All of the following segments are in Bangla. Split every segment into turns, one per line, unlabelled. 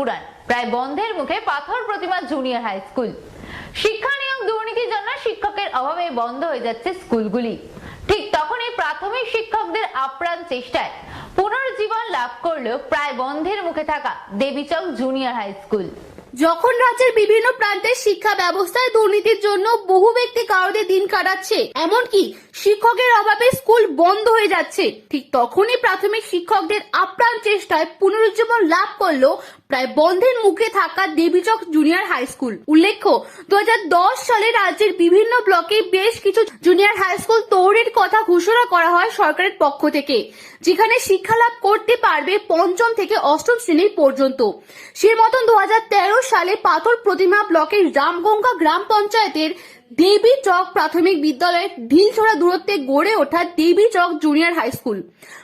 পুরাণ প্রায় বন্ধের মুখে পাথর প্রতিমা জুনিয়র হাই স্কুল। শিক্ষা নিয়োগ দুর্নীতির জন্য শিক্ষকের অভাবে বন্ধ হয়ে যাচ্ছে স্কুলগুলি। ঠিক তখনই প্রাথমিক শিক্ষকদের আপ্রাণ চেষ্টায় পুনর্জীবন লাভ করল প্রায় বন্ধের মুখে থাকা দেবীচক জুনিয়র হাই স্কুল।
যখন রাজ্যের বিভিন্ন প্রান্তের শিক্ষা ব্যবস্থায় দুর্নীতির জন্য বহু ব্যক্তি কারোদের দিন কাটাচ্ছে, এমনকি শিক্ষকের অভাবে স্কুল বন্ধ হয়ে যাচ্ছে, ঠিক তখনই প্রাথমিক শিক্ষকদের আপ্রাণ চেষ্টায় পুনরুজ্জীবন লাভ করল প্রায় বন্ধের মুখে থাকা দেবীচক জুনিয়র হাই স্কুল। উল্লেখ্য দু হাজার দশ সালে রাজ্যের বিভিন্ন ব্লকে বেশ কিছু জুনিয়র হাই স্কুল তৈরির কথা ঘোষণা করা হয় সরকারের পক্ষ থেকে, যেখানে শিক্ষা লাভ করতে পারবে পঞ্চম থেকে অষ্টম শ্রেণি পর্যন্ত। সে মতন দু হাজার তেরো সালে পাথর প্রতিমা ব্লকের রামগঙ্গা গ্রাম পঞ্চায়েতের দেবী চক প্রাথমিক বিদ্যালয়ের ঢিলছড়া দূরত্বে গড়ে ওঠা Debi Chak junior high school.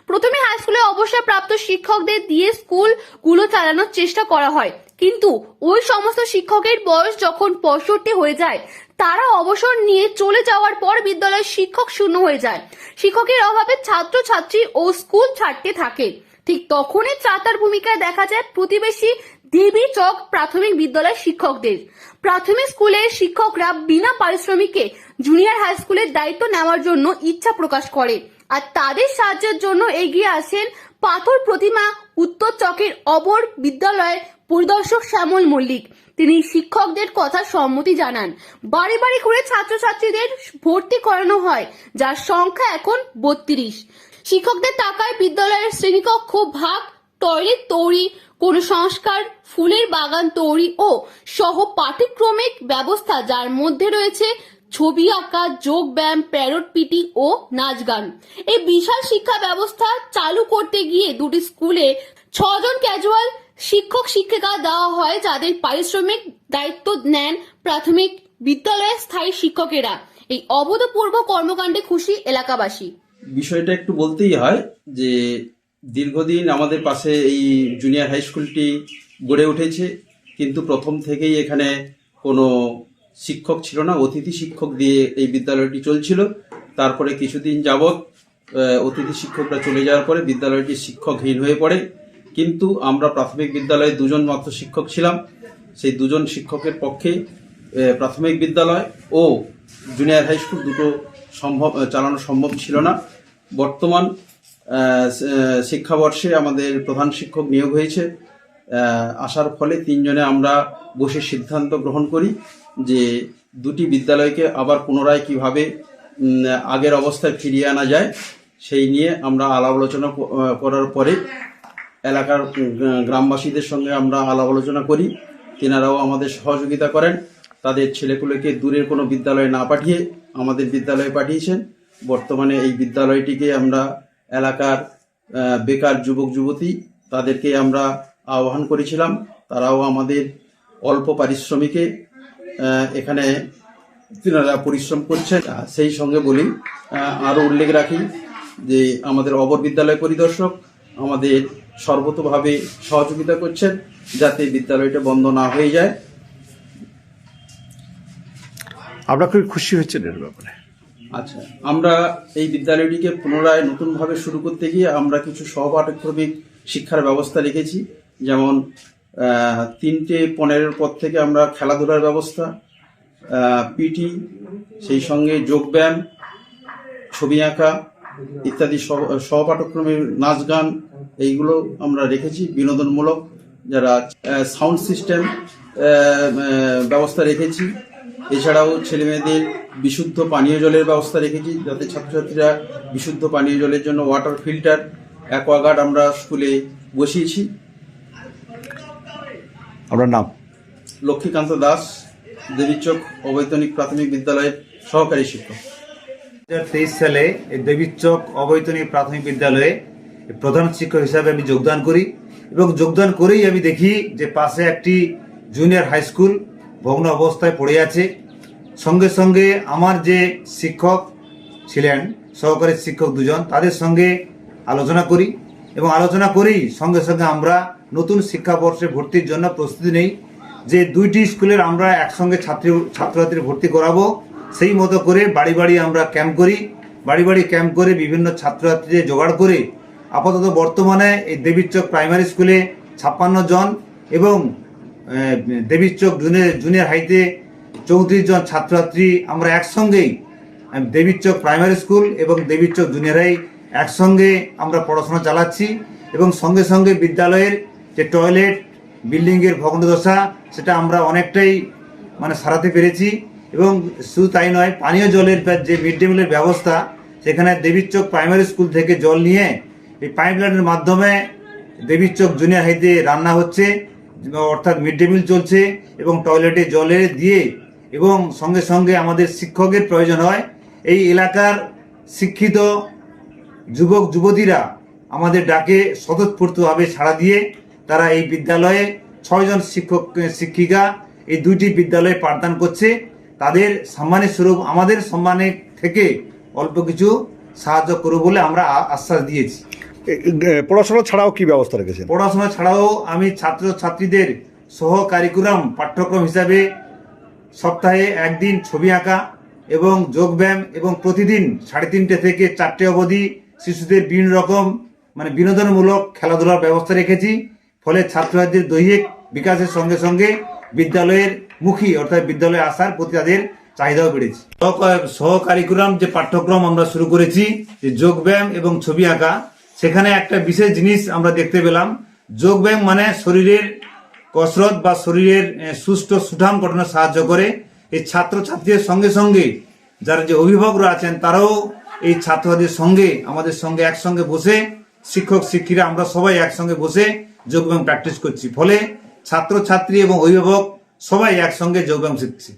প্রথমে হাই স্কুলে অবসরপ্রাপ্ত শিক্ষকদের দিয়ে স্কুলগুলো চালানোর চেষ্টা করা হয়। কিন্তু ওই সমস্ত শিক্ষকের বয়স যখন পঁয়ষট্টি হয়ে যায়, তারা অবসর নিয়ে চলে যাওয়ার পর বিদ্যালয়ের শিক্ষক শূন্য হয়ে যায়। শিক্ষকের অভাবে ছাত্রছাত্রী ও স্কুল ছাড়তে থাকে। ঠিক তখনই ত্রাতার ভূমিকায় দেখা যায় প্রতিবেশী দেবী চক প্রাথমিক বিদ্যালয়ের শিক্ষকদের। প্রাথমিক স্কুলের শিক্ষকরা বিনা পারিশ্রমিকে জুনিয়র হাই স্কুলের দায়িত্ব নেওয়ার জন্য ইচ্ছা প্রকাশ করে আর তাদের সাহায্যের জন্য এগিয়ে আসেন পাথর প্রতিমা উত্তর চকের অবর বিদ্যালয়ের পরিদর্শক শ্যামল মল্লিক। তিনি শিক্ষকদের কথা সম্মতি জানান। বাড়ি বাড়ি করে ছাত্রছাত্রীদের ভর্তি করানো হয়, যার সংখ্যা এখন বত্রিশ। শিক্ষকদের টাকায় বিদ্যালয়ের শ্রেণীকক্ষ ভাগ টয়লেট তৈরি, কোনো সংস্কার, ফুলের বাগান তৈরি ও সহ পাঠ্যক্রমিক ব্যবস্থা যার মধ্যে রয়েছে ছবি আঁকা যোগ ব্যায়াম প্যারট পিটি ও নাচ গান। এই বিশাল শিক্ষা ব্যবস্থা চালু করতে গিয়ে দুটি স্কুলে ছজন ক্যাজুয়াল শিক্ষক, শিক্ষিকা দেওয়া হয় যাদের পারিশ্রমিক দায়িত্ব নেন প্রাথমিক বিদ্যালয়ের স্থায়ী শিক্ষকেরা। এই অভূতপূর্ব কর্মকাণ্ডে খুশি এলাকাবাসী।
বিষয়টা একটু বলতেই হয় যে দীর্ঘদিন আমাদের পাশে এই জুনিয়র হাই স্কুলটি গড়ে উঠেছে, কিন্তু প্রথম থেকেই এখানে কোনো শিক্ষক ছিল না, অতিথি শিক্ষক দিয়ে এই বিদ্যালয়টি চলছিল। তারপরে কিছুদিন যাবৎ অতিথি শিক্ষকরা চলে যাওয়ার পরে বিদ্যালয়টি শিক্ষকহীন হয়ে পড়ে। কিন্তু আমরা প্রাথমিক বিদ্যালয়ে দুজন মাত্র শিক্ষক ছিলাম। সেই দুজন শিক্ষকের পক্ষে প্রাথমিক বিদ্যালয় ও জুনিয়র হাই স্কুল দুটো সম্ভব, চালানো সম্ভব ছিল না। বর্তমান শিক্ষাবর্ষে আমাদের প্রধান শিক্ষক নিয়োগ হয়েছে। আসার ফলে তিনজনে আমরা বসে সিদ্ধান্ত গ্রহণ করি যে দুটি বিদ্যালয়কে আবার পুনরায় কীভাবে আগের অবস্থায় ফিরিয়ে আনা যায়, সেই নিয়ে আমরা আলাপ আলোচনা করার পরে এলাকার গ্রামবাসীদের সঙ্গে আমরা আলাপ আলোচনা করি। তেনারাও আমাদের সহযোগিতা করেন। তাদের ছেলেপুলেকে দূরের কোনো বিদ্যালয়ে না পাঠিয়ে আমাদের বিদ্যালয়ে পাঠিয়েছেন। বর্তমানে এই বিদ্যালয়টিকে আমরা এলাকার বেকার যুবক, যুবতী, তাদেরকে আমরা আহ্বান করেছিলাম। তারাও আমাদের অল্প পারিশ্রমিকে এখানে তিনারা পরিশ্রম করছেন। সেই সঙ্গে বলি আরও উল্লেখ রাখি যে আমাদের অবর বিদ্যালয় পরিদর্শক আমাদের সর্বতভাবে সহযোগিতা করছেন যাতে বিদ্যালয়টা বন্ধ না হয়ে যায়।
আপনারা খুবই খুশি হচ্ছেন এর ব্যাপারে।
আচ্ছা আমরা এই বিদ্যালয়টিকে পুনরায় নতুনভাবে শুরু করতে গিয়ে আমরা কিছু সহপাঠক্রমিক শিক্ষার ব্যবস্থা রেখেছি। যেমন তিনটে পনেরোর পর থেকে আমরা খেলাধুলার ব্যবস্থা পিটি, সেই সঙ্গে যোগব্যায়াম, ছবি আঁকা ইত্যাদি সহ- সহপাঠক্রমের নাচ গান এইগুলো আমরা রেখেছি বিনোদনমূলক। যারা সাউন্ড সিস্টেম ব্যবস্থা রেখেছি। এছাড়াও ছেলেমেয়েদের বিশুদ্ধ পানীয় জলের ব্যবস্থা রেখেছি যাতে ছাত্রছাত্রীরা বিশুদ্ধ পানীয় জলের জন্য ওয়াটার ফিল্টার অ্যাকোয়াগার্ড আমরা স্কুলে বসিয়েছি।
আপনার নাম?
লক্ষ্মীকান্ত দাস দেবীচক অবৈতনিক প্রাথমিক বিদ্যালয়ের সহকারী শিক্ষক।
তেইশ সালে এই দেবীচক অবৈতনিক প্রাথমিক বিদ্যালয়ে প্রধান শিক্ষক হিসাবে আমি যোগদান করি এবং যোগদান করেই আমি দেখি যে পাশে একটি জুনিয়র হাই স্কুল ভগ্ন অবস্থায় পড়ে আছে। সঙ্গে সঙ্গে আমার যে শিক্ষক ছিলেন, সহকারী শিক্ষক দুজন, তাদের সঙ্গে আলোচনা করি এবং আলোচনা করেই সঙ্গে সঙ্গে আমরা নতুন শিক্ষাবর্ষে ভর্তির জন্য প্রস্তুতি নেই। যে দুইটি স্কুলের আমরা একসঙ্গে ছাত্রী ছাত্রছাত্রী ভর্তি করাবো, সেই মতো করে বাড়ি বাড়ি আমরা ক্যাম্প করি। বাড়ি বাড়ি ক্যাম্প করে বিভিন্ন ছাত্রছাত্রীদের জোগাড় করে আপাতত বর্তমানে এই দেবীচক প্রাইমারি স্কুলে ছাপ্পান্ন জন এবং দেবীর চোখ জুনিয়র জুনিয়র হাইতে চৌত্রিশ জন ছাত্রছাত্রী আমরা একসঙ্গেই দেবীর চোখ প্রাইমারি স্কুল এবং দেবীর চোখ জুনিয়র হাই একসঙ্গে আমরা পড়াশোনা চালাচ্ছি এবং সঙ্গে সঙ্গে বিদ্যালয়ের যে টয়লেট বিল্ডিংয়ের ভগ্নদশা, সেটা আমরা অনেকটাই মানে সারাতে পেরেছি এবং শুধু তাই নয়, পানীয় জলের যে মিড ডে মিলের ব্যবস্থা, সেখানে দেবীর চোখ প্রাইমারি স্কুল থেকে জল নিয়ে এই পাইপলাইনের মাধ্যমে দেবীর চোখ জুনিয়র হাইতে রান্না হচ্ছে। অর্থাৎ মিড ডে মিল চলছে এবং টয়লেটে জলে দিয়ে এবং সঙ্গে সঙ্গে আমাদের শিক্ষকের প্রয়োজন হয়, এই এলাকার শিক্ষিত যুবক, যুবতীরা আমাদের ডাকে স্বতঃস্ফূর্তভাবে সাড়া দিয়ে তারা এই বিদ্যালয়ে ছয়জন শিক্ষক, শিক্ষিকা এই দুইটি বিদ্যালয়ে পাঠদান করছে। তাদের সম্মানের স্বরূপ আমাদের সম্মানের থেকে অল্প কিছু সাহায্য করব বলে আমরা আশ্বাস দিয়েছি।
পড়াশোনা ছাড়াও কি ব্যবস্থা রেখেছেন?
পড়াশোনা ছাড়াও আমি ছাত্র ছাত্রীদের সহ কারিকুলাম পাঠ্যক্রম হিসাবে সপ্তাহে একদিন ছবি আঁকা এবং যোগব্যায়াম এবং প্রতিদিন সাড়ে তিনটে থেকে চারটে অবধি শিশুদের বিভিন্ন রকম মানে বিনোদনমূলক খেলাধুলার ব্যবস্থা রেখেছি। ফলে ছাত্রছাত্রীদের দৈহিক বিকাশের সঙ্গে সঙ্গে বিদ্যালয়ের মুখী, অর্থাৎ বিদ্যালয়ে আসার প্রতি তাদের চাহিদাও বেড়েছে। সহ- কারিকুলাম যে পাঠ্যক্রম আমরা শুরু করেছি, যে যোগব্যায়াম এবং ছবি আঁকা সেখানে একটা বিশেষ জিনিস আমরা দেখতে পেলাম। যোগব্যায়াম মানে শরীরের কসরত বা শরীরের সুস্থ সুঠাম গঠনে সাহায্য করে। এই ছাত্রছাত্রীদের সঙ্গে সঙ্গে যারা যে অভিভাবকরা আছেন, তারাও এই ছাত্রছাত্রীদের সঙ্গে, আমাদের সঙ্গে একসঙ্গে বসে, শিক্ষক, শিক্ষিকা, আমরা সবাই একসঙ্গে বসে যোগব্যায়াম প্র্যাকটিস করছি। ফলে ছাত্রছাত্রী এবং অভিভাবক সবাই একসঙ্গে যোগব্যায়াম শিখছি।